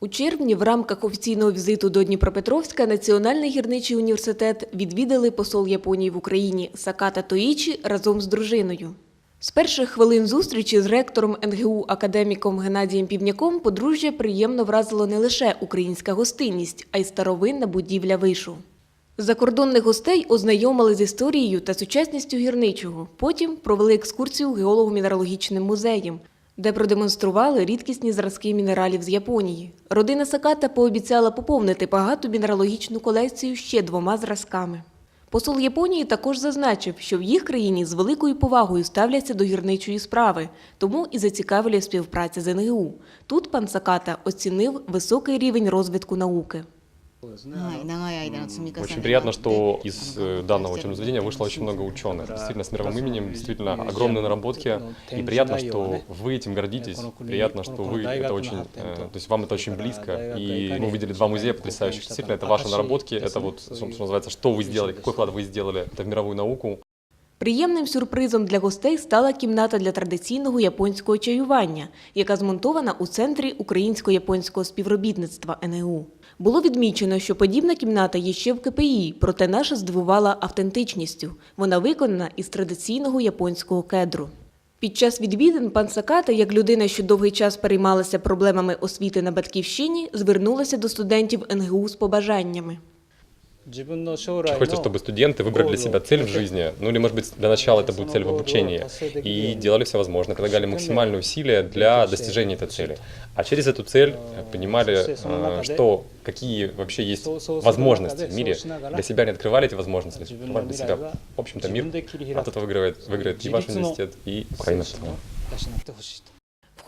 У червні в рамках офіційного візиту до Дніпропетровська Національний гірничий університет відвідали посол Японії в Україні Саката Тоїчі разом з дружиною. З перших хвилин зустрічі з ректором НГУ академіком Геннадієм Півняком подружжя приємно вразило не лише українська гостинність, а й старовинна будівля вишу. Закордонних гостей ознайомили з історією та сучасністю гірничого. Потім провели екскурсію геолого-мінералогічним музеєм, де продемонстрували рідкісні зразки мінералів з Японії. Родина Саката пообіцяла поповнити багату мінералогічну колекцію ще двома зразками. Посол Японії також зазначив, що в їх країні з великою повагою ставляться до гірничої справи, тому і зацікавлює співпраця з НГУ. Тут пан Саката оцінив високий рівень розвитку науки. Да, очень приятно, что из данного учебного заведения вышло очень много ученых. Действительно, с мировым именем, действительно, огромные наработки. И приятно, что вы этим гордитесь. Приятно, что вы это очень... Э, то есть вам это очень близко. И мы увидели два музея потрясающих. Действительно, это ваши наработки. Это вот, собственно, называется, что вы сделали, какой вклад вы сделали это в мировую науку. Приємним сюрпризом для гостей стала кімната для традиційного японського чаювання, яка змонтована у центрі українсько-японського співробітництва НГУ. Було відмічено, що подібна кімната є ще в КПІ, проте наша здивувала автентичністю. Вона виконана із традиційного японського кедру. Під час відвідин пан Саката, як людина, що довгий час переймалася проблемами освіти на батьківщині, звернулася до студентів НГУ з побажаннями. Хочется, чтобы студенты выбрали для себя цель в жизни, ну или, может быть, для начала это будет цель в обучении, и делали все возможное, прилагали максимальные усилия для достижения этой цели. А через эту цель э, понимали, э, что какие вообще есть возможности в мире. Для себя не открывали эти возможности, открывали для себя. В общем-то, мир от этого выигрывает, выиграет и ваш университет, и Украина.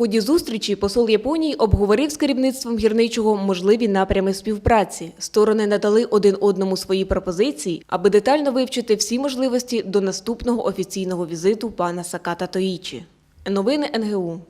ході зустрічі посол Японії обговорив з керівництвом гірничого можливі напрями співпраці. Сторони надали один одному свої пропозиції, аби детально вивчити всі можливості до наступного офіційного візиту пана Саката Тоїчі. Новини НГУ.